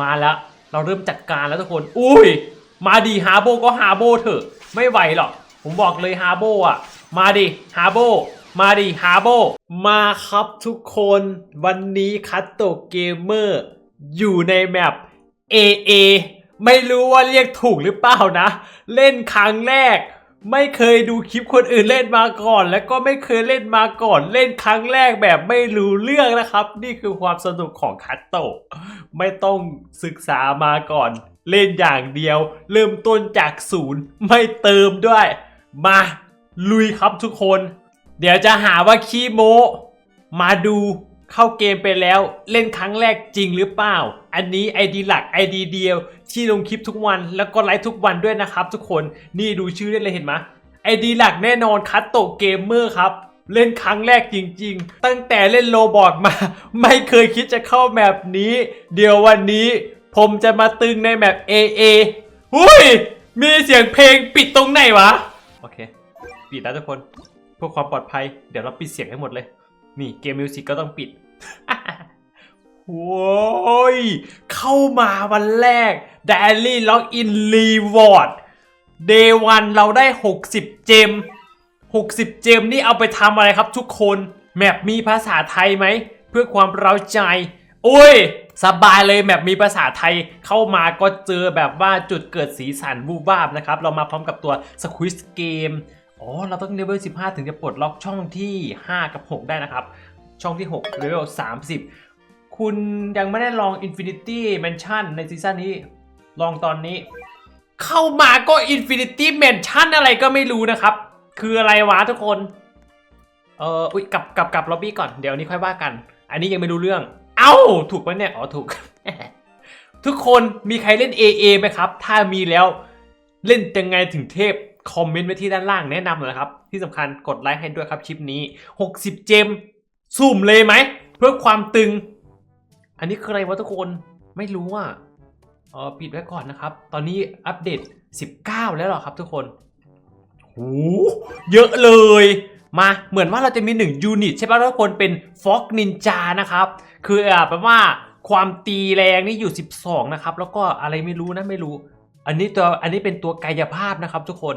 มาแล้วเราเริ่มจัดการแล้วทุกคน อุ้ย มาดีฮาโบก็ฮาโบเถอะ ไม่ไหวหรอก ผมบอกเลยฮาโบอะ มาดิฮาโบ มาดิฮาโบ มาครับทุกคน วันนี้คัตโตเกมเมอร์อยู่ในแมป AA ไม่รู้ว่าเรียกถูกหรือเปล่านะ เล่นครั้งแรก ไม่เคยดูคลิปคนอื่นเล่นมาก่อน แล้วก็ไม่เคยเล่นมาก่อน เล่นครั้งแรกแบบไม่รู้เรื่องนะครับ นี่คือความสนุกของคัตโตะไม่ต้องศึกษามาก่อน เล่นอย่างเดียว เริ่มต้นจากศูนย์ไม่เติมด้วย มาลุยครับทุกคน เดี๋ยวจะหาว่าขี้โมมาดู เข้าเกมไปแล้วเล่นครั้งแรกจริงหรือเปล่า อันนี้ ID หลัก ID เดียว ที่ลงคลิปทุกวันแล้วก็ไลฟ์ทุกวันด้วยนะครับ ทุกคนนี่ดูชื่อได้เลยเห็นไหม ID หลักแน่นอนคัตโตเกมเมอร์ครับเล่นครั้งแรกจริง ๆ ตั้งแต่เล่นโลบอทมา ไม่เคยคิดจะเข้าแมปนี้ เดี๋ยววันนี้ ผมจะมาตึงในแมป AA หุ้ย มีเสียงเพลงปิดตรงไหนวะ โอเค ปิดแล้วทุกคน เพื่อความปลอดภัย เดี๋ยวเราปิดเสียงให้หมดเลย นี่เกมมิวสิกก็ต้องปิด โว้ย เข้ามาวันแรก Daily Login Reward Day 1เราได้ 60 เจม 60 เจมนี่เอาไปทำอะไรครับทุกคน แมปมีภาษาไทยไหม เพื่อความเราใจ โอ้ย สบายเลยแมปมีภาษาไทยเข้ามาก็เจอแบบว่าจุดเกิดสีสันวูบวาบนะครับ เรามาพร้อมกับตัว Squid Game อ๋อ เราต้องเลเวล 15 ถึงจะปลดล็อกช่องที่ 5 กับ 6 ได้นะครับ ช่องที่6เลเวล30 คุณยังไม่ได้ลอง Infinity Mansion ในซีซั่นนี้ลองตอนนี้ เข้ามาก็ Infinity Mansion อะไรก็ไม่รู้นะครับ คืออะไรวะทุกคน เอออุ้ยกลับกลับกลับล็อบบี้ก่อนเดี๋ยวนี้ค่อยว่ากัน อันนี้ยังไม่รู้เรื่อง เอ้า ถูกปะเนี่ย อ๋อ ถูก ทุกคนมีใครเล่น AA ไหมครับ ถ้ามีแล้วเล่นยังไงถึงเทพคอมเมนต์ไว้ที่ด้านล่างแนะนำเลยนะครับ ที่สำคัญกดไลค์ให้ด้วยครับคลิปนี้ 60 เจม สุ่มเลยไหม เพื่อความตึง อันนี้คืออะไรวะทุกคนไม่รู้อะเออปิดไว้ก่อนนะครับ ตอนนี้อัปเดต 19 แล้วหรอครับทุกคนโหเยอะเลย มาเหมือนว่าเราจะมี 1 ยูนิตใช่ป่ะทุกคนเป็นฟ็อกนินจานะครับ คืออ่าแปลว่าความตีแรงนี่อยู่ 12 นะครับ แล้วก็อะไรไม่รู้นะไม่รู้ อันนี้ตัวอันนี้เป็นตัวกายภาพนะครับทุกคน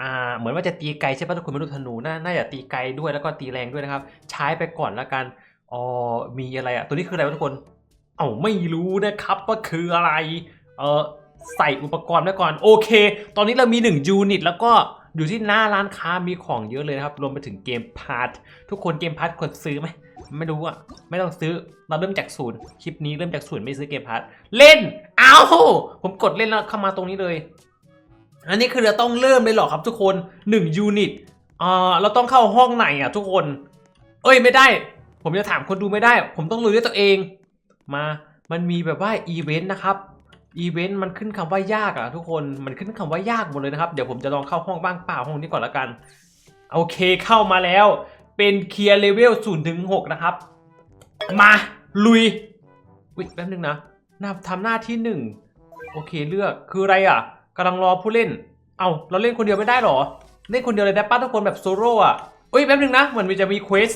อ่าเหมือนว่าจะตีไกลใช่ป่ะทุกคนไม่รู้ธนูน่าน่าจะตีไกลด้วยแล้วก็ตีแรงด้วยนะครับ ใช้ไปก่อนแล้วกันอ๋อมีอะไรอะตัวนี้คืออะไรวะทุกคน เอ้าไม่รู้นะครับว่าคืออะไรเออใส่อุปกรณ์ไว้ก่อนโอเค ตอนนี้เรามี1ยูนิตแล้วก็อยู่ที่หน้าร้านค้ามีของเยอะเลยนะครับ รวมไปถึงเกมพาร์ททุกคนเกมพาร์ทควรซื้อไหมไม่รู้อะไม่ต้องซื้อเราเริ่มจากศูนย์คลิปนี้เริ่มจากศูนย์ไม่ซื้อเกมพาร์ทเล่นเอ้าผมกดเล่นแล้วเข้ามาตรงนี้เลย อันนี้คือเราต้องเริ่มเลยเหรอครับทุกคน1ยูนิตอ่าเราต้องเข้าห้องไหนอะทุกคน เอ้ยไม่ได้ ผมจะถามคนดูไม่ได้ ผมต้องรู้ด้วยตัวเอง มา มันมีแบบว่าอีเวนต์นะครับ อีเวนต์มันขึ้นคำว่ายากอะทุกคน มันขึ้นคำว่ายากหมดเลยนะครับ เดี๋ยวผมจะลองเข้าห้องบ้างเปล่าห้องนี้ก่อนละกัน โอเคเข้ามาแล้ว เป็นเคลียร์เลเวล0ถึง6นะครับ มาลุยอุ๊ยแป๊บนึงนะน้าทำหน้าที่หนึ่งโอเคเลือก คืออะไรอะ กำลังรอผู้เล่น เอาเราเล่นคนเดียวไม่ได้หรอ เล่นคนเดียวเลยได้ป้าทุกคนแบบโซโล่อะเอ้ยแป๊บนึงนะเหมือนมันจะมีเควส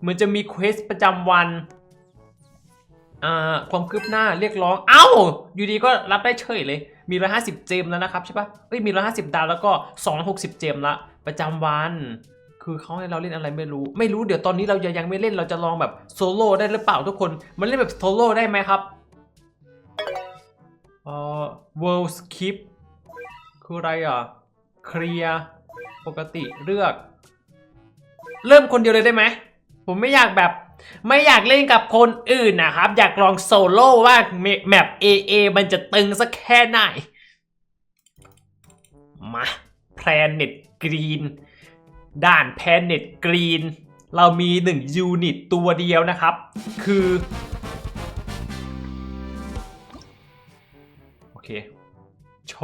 เหมือนจะมีเควสประจำวันอ่าความคืบหน้าเรียกร้อง เอ้า อยู่ดีก็รับได้เฉยเลย มี150เจมแล้วนะครับใช่ปะเอ้ยมี150ดาวแล้วก็260เจมละประจำวัน คือเขาให้เราเล่นอะไรไม่รู้ ไม่รู้เดี๋ยวตอนนี้เรายังยังไม่เล่นเราจะลองแบบโซโล่ได้หรือเปล่าทุกคน มันเล่นแบบโซโล่ได้ไหมครับเอ่อ world skip คืออะไรอะ เคลียร์ปกติเลือก เริ่มคนเดียวเลยได้ไหม ผมไม่อยากแบบ ไม่อยากเล่นกับคนอื่นนะครับ อยากลองโซโล่ว่าแมป AA มันจะตึงสักแค่ไหน มา Planet Green ด่าน Planet Green เรามี 1 ยูนิตตัวเดียวนะครับ คือโอ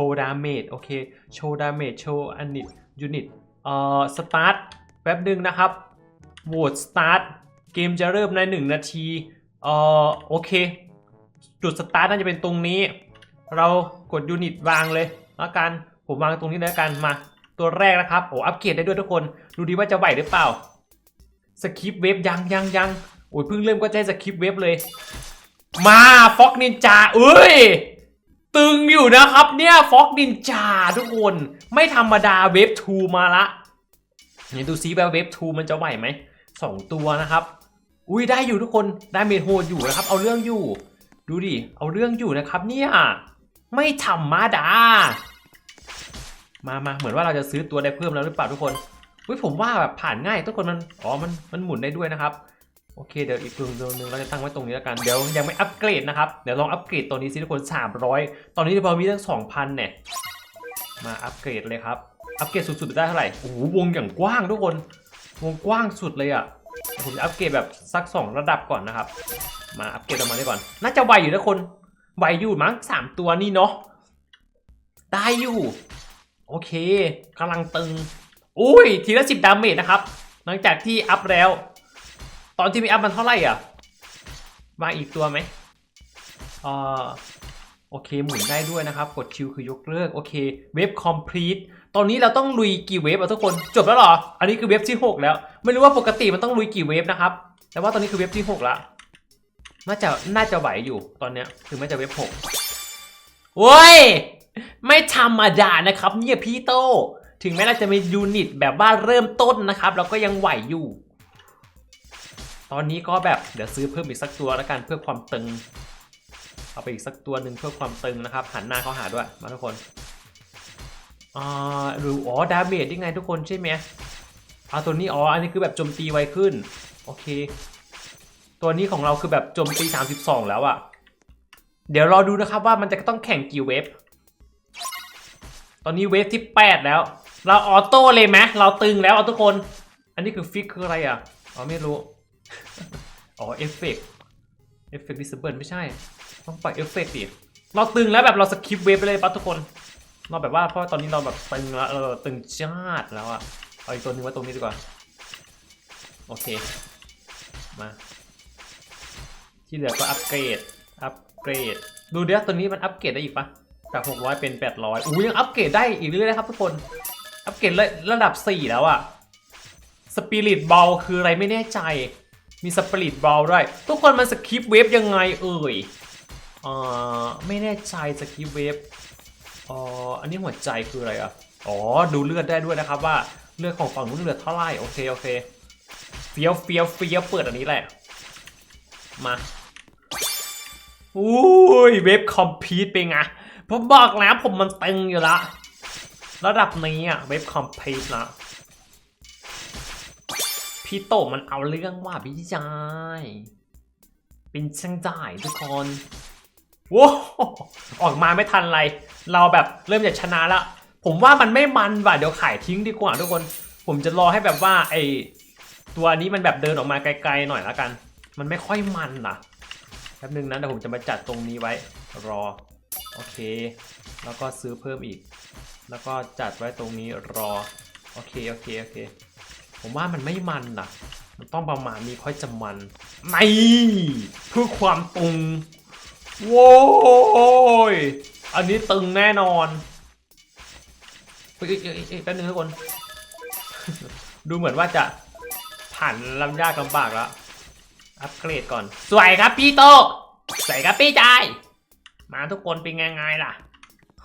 ว์ดาเมจโอเคโชว์ดาเมจโชว์อันนิตยูนิตเอ่อสตาร์ทแป๊บหนึ่งนะครับโหวตสตาร์ทเกมจะเริ่มใน 1 นาทีเอ่อโอเค จุดสตาร์ทน่าจะเป็นตรงนี้ เรากดยูนิตวางเลยแล้วกันผมวางตรงนี้แล้วกันมา ตัวแรกนะครับโอ้อัปเกรดได้ด้วยทุกคน ดูดีว่าจะไหวหรือเปล่าสคริปเว็บยังยังยังโอ้ยเพิ่งเริ่มก็ใช้สคริปเว็บเลย มาฟ็อกนินจาเอ้ย ตึงอยู่นะครับเนี่ยฟ็อกนินจาทุกคน ไม่ธรรมดาเวฟทูมาละไหนดูซิว่าเวฟทูมันจะไหวไหมสองตัวนะครับ อุ้ยได้อยู่ทุกคนได้เมทโหดอยู่นะครับ เอาเรื่องอยู่ ดูดิเอาเรื่องอยู่นะครับ เนี่ยไม่ธรรมดา มามาเหมือนว่าเราจะซื้อตัวได้เพิ่มแล้วหรือเปล่าทุกคนอุ้ยผมว่าแบบผ่านง่ายทุกคนมันอ๋อมันมันหมุนได้ด้วยนะครับ โอเคเดี๋ยวอีกตัวหนึ่งเราจะตั้งไว้ตรงนี้แล้วกัน เดี๋ยวยังไม่อัปเกรดนะครับ เดี๋ยวลองอัปเกรดตัวนี้สิทุกคน 300 ตอนนี้เรามีตั้ง2,000เนี่ย มาอัปเกรดเลยครับ อัปเกรดสุดๆได้เท่าไหร่ โอ้โหวงอย่างกว้างทุกคน วงกว้างสุดเลยอะ ผมจะอัปเกรดแบบสัก 2 ระดับก่อนนะครับ มาอัปเกรดออกมาได้ก่อน น่าจะไวอยู่นะคน ไวอยู่มั้งสามตัวนี่เนาะ ได้อยู่ โอเคกำลังตึง อุ้ยทีละสิบดาเมจนะครับ หลังจากที่อัพแล้ว ตอนที่มีอัพมันเท่าไหร่อะ มาอีกตัวไหมเอ่อโอเคหมุนได้ด้วยนะครับ กดชิวคือยกเลิกโอเคเว็บคอมพลีทตอนนี้เราต้องลุยกี่เวฟอะทุกคนจบแล้วหรอ อันนี้คือเว็บที่ 6 แล้ว ไม่รู้ว่าปกติมันต้องลุยกี่เวฟนะครับ แต่ว่าตอนนี้คือเว็บที่ 6ล้วน่าจะน่าจะไหวอยู่ตอนเนี้ยถึงแม้จะเว็บ6โว้ย ไม่ธรรมดานะครับเนี่ยพี่โต ถึงแม้เราจะมียูนิตแบบว่าเริ่มต้นนะครับ เราก็ยังไหวอยู่ ตอนนี้ก็แบบเดี๋ยวซื้อเพิ่มอีกสักตัวแล้วกันเพื่อความตึง เอาไปอีกสักตัวหนึ่งเพื่อความตึงนะครับ หันหน้าเขาหาด้วยมาทุกคนอ่าหรืออ๋อดาเมจยังไงทุกคนใช่ไหมอ่าตัวนี้อ๋ออันนี้คือแบบโจมตีไวขึ้นโอเค ตัวนี้ของเราคือแบบโจมตี 32 แล้วอะเดี๋ยวรอดูนะครับว่ามันจะต้องแข่งกี่เวฟตอนนี้เวฟที่ 8 แล้ว เราออโต้เลยไหมเราตึงแล้วเอาทุกคน อันนี้คือฟิกคืออะไรอะอ๋อไม่รู้ อ๋อเอฟเฟกเอฟเฟกต์ดิสเบิลไม่ใช่ ต้องปล่อยเอฟเฟกต์ดิเราตึงแล้วแบบเราสคิปเวฟไปเลยปะทุกคนเราแบบว่าเพราะตอนนี้เราแบบตึงแล้วเออตึงจ้าดแล้วอะเอาอีกตัวหนึงไว้ตรงนี้ดีกว่า โอเค มา ที่เหลือก็อัปเกรด อัปเกรด ดูเดี๋ยวตัวนี้มันอัปเกรดได้อีกปะจาก 600 เป็น 800อู้ยังอัปเกรดได้อีกเรื่อยๆนะครับทุกคน อัปเกรดระดับ 4 แล้วอะสปิริตบอลคืออะไรไม่แน่ใจ มีสปริตบอลด้วย ทุกคนมันสคิปเวฟยังไงเอ่ยเอ่อไม่แน่ใจสคิปเวฟอ๋ออันนี้หัวใจคืออะไรอะอ๋อ ดูเลือดได้ด้วยนะครับว่าเลือดของฝั่งนู้นเลือเท่าไหร่โอเคโอเคเฟี้ยวเฟี้ยวเฟี้ยวเปิดอันนี้แหละ มาอุ้ยเว็บคอมพีทเป็นไงผมบอกแล้วผมมันตึงอยู่ละ ระดับนี้อะเว็บคอมพีทนะ พี่โตมันเอาเรื่องว่าพี่ชายเป็นช่างจ่ายทุกคนว้าออกมาไม่ทันไร เราแบบเริ่มจะชนะละผมว่ามันไม่มันว่ะเดี๋ยวขายทิ้งดีกว่าทุกคน ผมจะรอให้แบบว่าไอตัวนี้มันแบบเดินออกมาไกลๆหน่อยละกัน มันไม่ค่อยมันนะแป๊บนึงนะเดี๋ยวผมจะมาจัดตรงนี้ไว้รอโอเค แล้วก็ซื้อเพิ่มอีก แล้วก็จัดไว้ตรงนี้รอโอเคโอเคโอเค ผมว่ามันไม่มันนะมันต้องประมาณนี้ค่อยจะมันไม่เพื่อความตึงโว้ยอันนี้ตึงแน่นอนเฮ้ยเอ้ยเอ้ยเอ้ยแป๊บนึงทุกคน ดูเหมือนว่าจะผ่านลำยากลำบากแล้ว อัปเกรดก่อน สวยครับพี่โตสวยครับพี่จายมาทุกคนเป็นไงไงล่ะ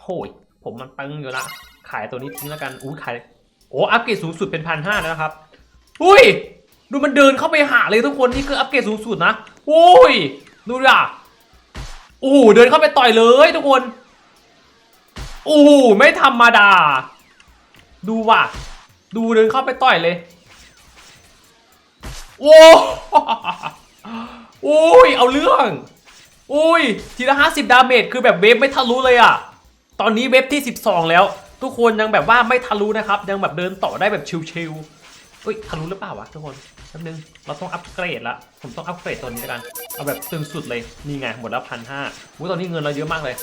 โหยผมมันตึงอยู่ละ ขายตัวนี้ทิ้งแล้วกันอุ้ขาย โอ้ อัปเกรดสูงสุดเป็นพันห้าแล้วนะครับ อุ้ย ดูมันเดินเข้าไปหาเลยทุกคนนี่คืออัปเกรดสูงสุดนะอุ้ย ดูดิอะโอ้โหเดินเข้าไปต่อยเลยทุกคนโอ้โหไม่ธรรมดา ดูว่ะ ดูเดินเข้าไปต่อยเลยโอ้โอ้ยเอาเรื่องโอ้ยทีละห้าสิบดาเมจคือแบบเวฟไม่ทะลุเลยอะตอนนี้เวฟที่12แล้ว ทุกคนยังแบบว่าไม่ทะลุนะครับ ยังแบบเดินต่อได้แบบชิวๆ อ้ยทะลุหรือเปล่าวะทุกคนแป๊บนึงเราต้องอัปเกรดละผมต้องอัปเกรดตัวนี้แล้วกัน เอาแบบตึงสุดเลยนี่ไงหมดแล้วพันห้าตอนนี้เงินเราเยอะมากเลย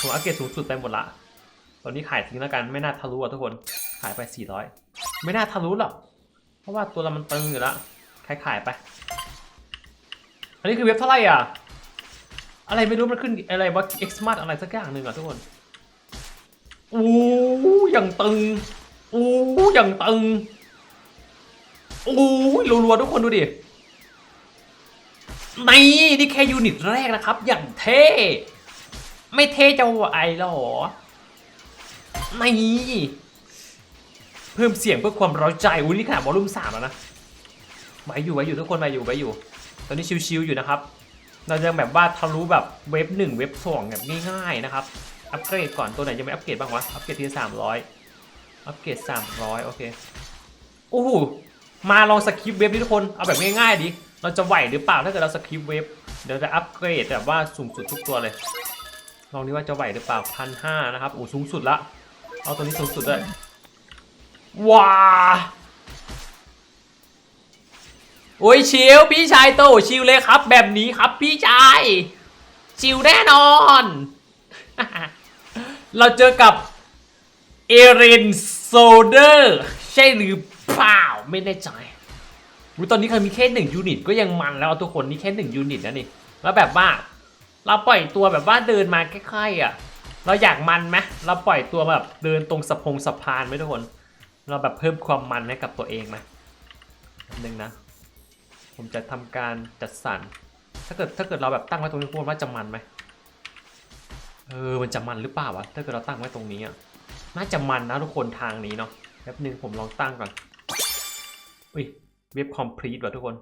ผมอัปเกรดสูงสุดไปหมดละตอนนี้ขายทิ้งแล้วกันไม่น่าทะลุอะทุกคนขายไป 400 ไม่น่าทะลุหรอกเพราะว่าตัวเรามันตึงอยู่ล้วขายขายไป อันนี้คือเว็บเท่าไหร่อะ อะไรไม่รู้มันขึ้นอะไรว่า X Smart อะไรสักอย่างหนึ่งอะทุกคนอู้อย่างตึงอู้อย่างตึง โอู้รัวๆทุกคนดูดินี่นี่แค่ยูนิตแรกนะครับ อย่างเท่ ไม่เท่จะไหวหรอนี่เพิ่มเสียงเพื่อความร้าใจอุ้ยนี่ขนาดวอลลุ่มสามแล้วนะไหวอยู่ไหวอยู่ทุกคนไหวอยู่ไหวอยู่ ตอนนี้ชิวๆอยู่นะครับ เราจะแบบว่าทะลุแบบเว็บหนึ่งเว็บสองแบบง่ายๆนะครับ อัปเกรดก่อนตัวไหนยังไม่อัปเกรดบ้างวะ อัปเกรดทีสามร้อยอัปเกรดสามร้อยโอเค โอ้โห มาลองสคริปต์เว็บดิทุกคน เอาแบบง่ายๆดิ เราจะไหวหรือเปล่าถ้าเกิดเราสคริปต์เว็บ เดี๋ยวจะอัปเกรดแบบว่าสูงสุดทุกตัวเลย ลองดิว่าจะไหวหรือเปล่าพันห้านะครับ โอ้สูงสุดละ เอาตัวนี้สูงสุดด้วยว้าโอ้ยชิลพี่ชายโตชิลเลยครับ แบบนี้ครับพี่ชายชิลแน่นอน เราเจอกับเอเรนโซเดอร์ ใช่หรือเปล่า ไม่แน่ใจอุ๊ยตอนนี้เคยมีแค่หนึ่งยูนิตก็ยังมันแล้วทุกคนนี่แค่หนึ่งยูนิตนะนี่แล้วแบบว่า เราปล่อยตัวแบบว่าเดินมาใกล้ๆอะ เราอยากมันไหมเราปล่อยตัวแบบเดินตรงสะพงสะพานไหมทุกคน เราแบบเพิ่มความมันให้กับตัวเองไหมหนึ่งนะ ผมจะทำการจัดสรรถ้าเกิดถ้าเกิดเราแบบตั้งไว้ตรงนี้พูดว่าจะมันไหมเออมันจะมันหรือเปล่าวะถ้าเกิดเราตั้งไว้ตรงนี้อะน่าจะมันนะทุกคนทางนี้เนาะแป๊บนึงผมลองตั้งก่อน อุ้ยเว็บคอมพลีทว่ะทุกคน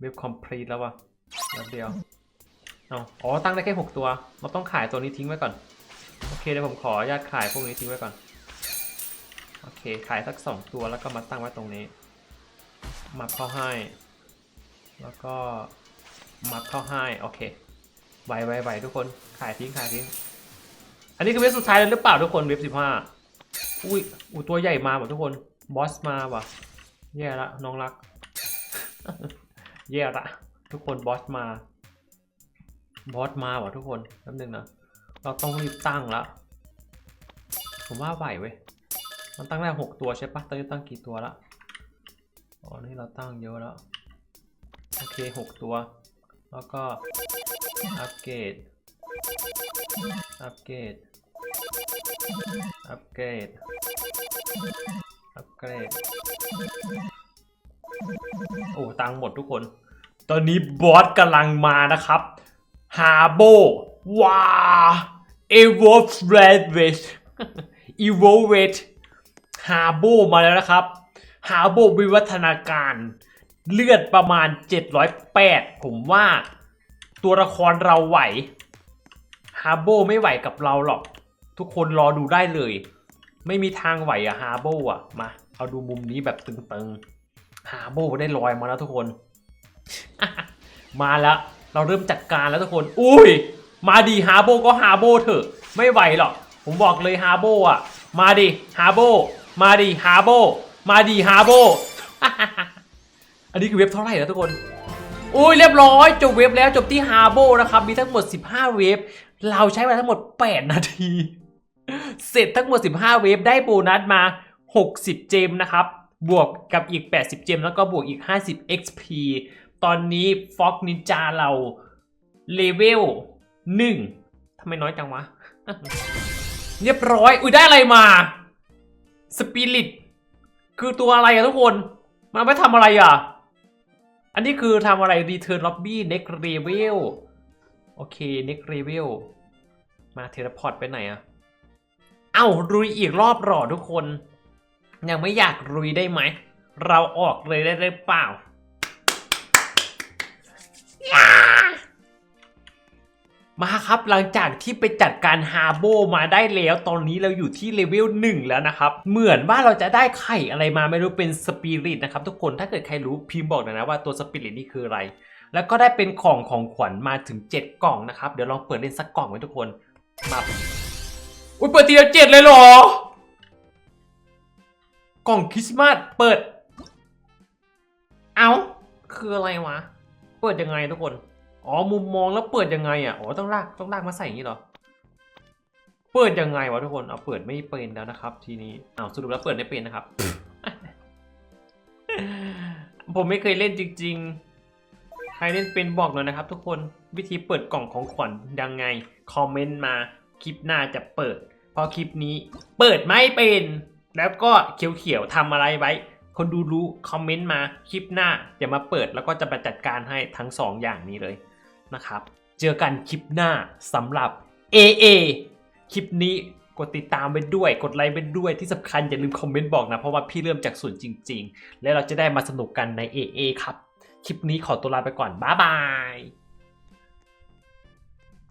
เว็บคอมพลีทแล้ววะแป๊บเดียวเอาอ๋อ ตั้งได้แค่หกตัว เราต้องขายตัวนี้ทิ้งไว้ก่อน โอเคเดี๋ยวผมขออนุญาตขายพวกนี้ทิ้งไว้ก่อน โอเค ขายสักสองตัวแล้วก็มาตั้งไว้ตรงนี้ มาเข้าให้ แล้วก็มัดเข้าให้โอเคไวไวไวทุกคนขายทิ้งขายทิ้ง อันนี้คือเว็บสุดท้ายแล้วหรือเปล่าทุกคนเว็บสิบห้าอุ้ยอูตัวใหญ่มาว่ะทุกคนบอสมาว่ะ แย่ละน้องรัก แย่ละทุกคนบอสมาบอสมาว่ะทุกคนแป๊บนึงนะเราต้องรีบตั้งละผมว่าไหวเว้ยมันตั้งได้หกตัวใช่ปะตอนนี้ตั้งกี่ตัวละอ๋อนี่เราตั้งเยอะแล้วโอเคหกตัว แล้วก็อัปเกรดอัปเกรดอัปเกรด อัปเกรดโอ้ตังหมดทุกคน ตอนนี้บอสกำลังมานะครับฮาโบว้าเอวอฟเรดเวทอีโวเวทฮาโบมาแล้วนะครับฮาโบวิวัฒนาการเลือดประมาณ 708 ผมว่าตัวละครเราไหวฮาโบไม่ไหวกับเราหรอก ทุกคนรอดูได้เลย ไม่มีทางไหวอะฮาโบอะมา เอาดูมุมนี้แบบตึงๆฮาโบได้ลอยมาแล้วทุกคน มาแล้ว เราเริ่มจัดการแล้วทุกคน อุ้ย มาดีฮาโบก็ฮาโบเถอะ ไม่ไหวหรอก ผมบอกเลยฮาโบอะมาดิฮาโบ มาดิฮาโบ มาดิฮาโบ อันนี้คือเว็บเท่าไหร่แล้วทุกคนอุ้ยเรียบร้อยจบเว็บแล้วจบที่ฮาโบนะครับ มีทั้งหมด 15 เว็บ เราใช้เวลาทั้งหมด 8 นาที เสร็จทั้งหมด 15 เว็บได้โบนัสมา 60 เจมนะครับ บวกกับอีก 80 เจม แล้วก็บวกอีก 50 XP ตอนนี้ฟ็อกนินจาเราเลเวล1ทำไมน้อยจังวะ เรียบร้อย อุ้ยได้อะไรมาสปิริตคือตัวอะไรอะทุกคน มันเอาไปทำอะไรอะอันนี้คือทำอะไร Return Lobby Next Level โอเค Next Level มาเทเลพอร์ตไปไหนอะ เอ้ารุยอีกรอบหรอทุกคน ยังไม่อยากรุยได้ไหม เราออกเลยได้หรือเปล่า มาครับหลังจากที่ไปจัดการฮาโบมาได้แล้ว ตอนนี้เราอยู่ที่เลเวล1แล้วนะครับ เหมือนว่าเราจะได้ไข่อะไรมาไม่รู้เป็นสปิริตนะครับทุกคนถ้าเกิดใครรู้พิมพ์บอกหน่อยนะว่าตัวสปิริตนี่คืออะไร แล้วก็ได้เป็นของของขวัญมาถึง 7 กล่องนะครับ เดี๋ยวลองเปิดเล่นสักกล่องไว้ทุกคนมา อุ้ยเปิดทีละเจ็ดเลยเหรอ กล่องคริสต์มาสเปิด เอ้าคืออะไรวะ เปิดยังไงทุกคน อ๋อมุมมองแล้วเปิดยังไงอะ อ๋อต้องลากต้องลากมาใส่อย่างนี้เหรอ เปิดยังไงวะทุกคน เอาเปิดไม่เป็นแล้วนะครับ ทีนี้อ้าสรุปแล้วเปิดไม่เป็นนะครับ ผมไม่เคยเล่นจริง ๆ ใครเล่นเป็นบอกหน่อยนะครับ ทุกคน วิธีเปิดกล่องของขวัญยังไง คอมเมนต์มา คลิปหน้าจะเปิดพราะคลิปนี้เปิดไม่เป็น แล้วก็เขียวๆทำอะไรไว้ คนดูรู้คอมเมนต์มาคลิปหน้าเดี๋ยวมาเปิดแล้วก็จะไปจัดการให้ทั้งสองอย่างนี้เลยนะครับ เจอกันคลิปหน้าสำหรับ AA คลิปนี้กดติดตามไปด้วย กดไลค์ไปด้วยที่สำคัญอย่าลืมคอมเมนต์บอกนะ เพราะว่าพี่เริ่มจากศูนย์จริง ๆ แล้วเราจะได้มาสนุกกันใน AA ครับ คลิปนี้ขอตัวลาไปก่อน บ๊ายบาย